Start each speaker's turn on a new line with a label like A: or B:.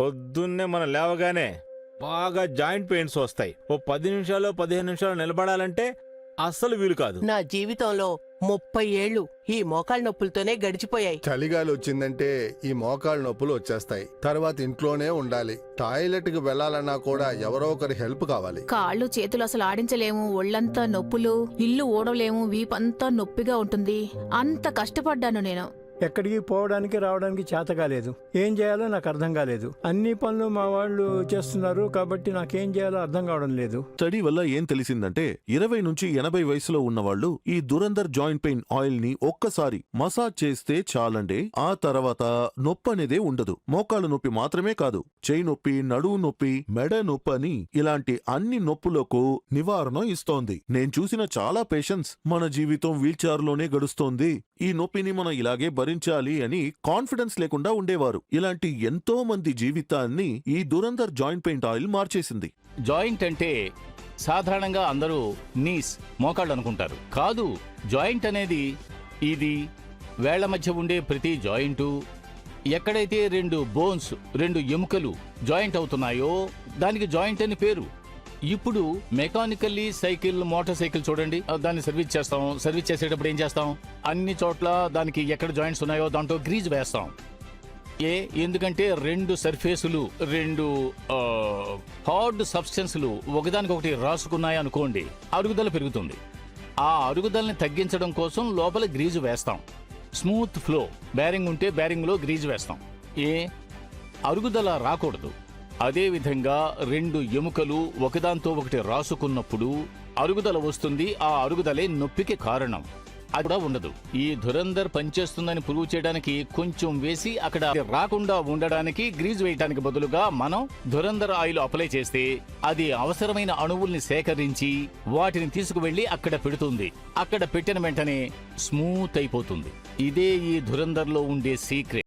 A: పొద్దున్నే మనం లేవగానే బాగా జాయింట్ పెయిన్స్ వస్తాయి. ఓ పది నిమిషాలు పదిహేను నిమిషాలు నిలబడాలంటే అస్సలు వీలు కాదు.
B: నా జీవితంలో ముప్పై ఏళ్ళు ఈ మోకాళ్ళ నొప్పులతోనే గడిచిపోయాయి.
C: చలిగాలి వచ్చిందంటే ఈ మోకాళ్ళ నొప్పులు వచ్చేస్తాయి. తర్వాత ఇంట్లోనే ఉండాలి. టాయిలెట్కి వెళ్ళాలన్నా కూడా ఎవరో ఒకరి హెల్ప్ కావాలి.
D: కాళ్ళు చేతులు అసలు ఆడించలేము. ఒళ్ళంతా నొప్పులు ఇల్లు ఓడలేము వీపంతా నొప్పిగా ఉంటుంది. అంత కష్టపడ్డాను నేను.
E: ఎక్కడికి పోవడానికి రావడానికి చేత కాలేదు. ఏం చేయాలో నాకు అర్థం కాలేదు. అన్ని పనులు మా వాళ్ళు చేస్తున్నారు కాబట్టి నాకేం చేయాలో అర్థం కావడం లేదు.
F: స్టడీ వల్ల ఏం తెలిసిందంటే ఇరవై నుంచి ఎనభై వయసులో ఉన్నవాళ్ళు ఈ దురందర్ జాయింట్ పెయిన్ ఆయిల్ని ఒక్కసారి మసాజ్ చేస్తే చాలండి. ఆ తర్వాత నొప్పి అనేదే ఉండదు. మోకాళ్ళ నొప్పి మాత్రమే కాదు చేయి నొప్పి నడువు నొప్పి మెడ నొప్పి అని ఇలాంటి అన్ని నొప్పులకు నివారణ ఇస్తోంది. నేను చూసిన చాలా పేషెంట్స్ మన జీవితం వీల్చైర్లోనే గడుస్తోంది. ఈ నొప్పిని మనం ఇలాగే భరించాలి అని కాన్ఫిడెన్స్ లేకుండా ఉండేవారు. ఇలాంటి ఎంతో మంది జీవితాన్ని ఈ దురందర్ జాయింట్ పెయింట్ ఆయిల్ మార్చేసింది.
G: జాయింట్ అంటే సాధారణంగా అందరూ నీస్ మోకాళ్ళు అనుకుంటారు. కాదు జాయింట్ అనేది ఇది వేళ్ళ మధ్య ఉండే ప్రతి జాయింటు ఎక్కడైతే రెండు బోన్స్ రెండు ఎముకలు జాయింట్ అవుతున్నాయో దానికి జాయింట్ అని పేరు. ఇప్పుడు మెకానికల్లీ సైకిల్ మోటార్ సైకిల్ చూడండి. దాన్ని సర్వీస్ చేస్తాం. సర్వీస్ చేసేటప్పుడు ఏం చేస్తాం? అన్ని చోట్ల దానికి ఎక్కడ జాయింట్స్ ఉన్నాయో దాంట్లో గ్రీజ్ వేస్తాం. ఏ ఎందుకంటే రెండు సర్ఫేసులు రెండు హార్డ్ సబ్స్టెన్స్లు ఒకదానికొకటి రాసుకున్నాయి అనుకోండి అరుగుదల పెరుగుతుంది. ఆ అరుగుదలని తగ్గించడం కోసం లోపల గ్రీజు వేస్తాం. స్మూత్ ఫ్లో బ్యారింగ్ ఉంటే బ్యారింగ్లో గ్రీజు వేస్తాం. ఏ అరుగుదల రాకూడదు. అదేవిధంగా రెండు ఎముకలు ఒకదాంతో ఒకటి రాసుకున్నప్పుడు అరుగుదల వస్తుంది. ఆ అరుగుదలే నొప్పికి కారణం. అది కూడా ఉండదు. ఈ ధురంధర్ పనిచేస్తుందని ప్రూవ్ చేయడానికి కొంచెం వేసి అక్కడ రాకుండా ఉండడానికి గ్రీజ్ వేయడానికి బదులుగా మనం ధురందర్ ఆయిల్ అప్లై చేస్తే అది అవసరమైన అణువుల్ని సేకరించి వాటిని తీసుకువెళ్ళి అక్కడ పెడుతుంది. అక్కడ పెట్టిన వెంటనే స్మూత్ అయిపోతుంది. ఇదే ఈ ధురంధర్లో ఉండే సీక్రెట్.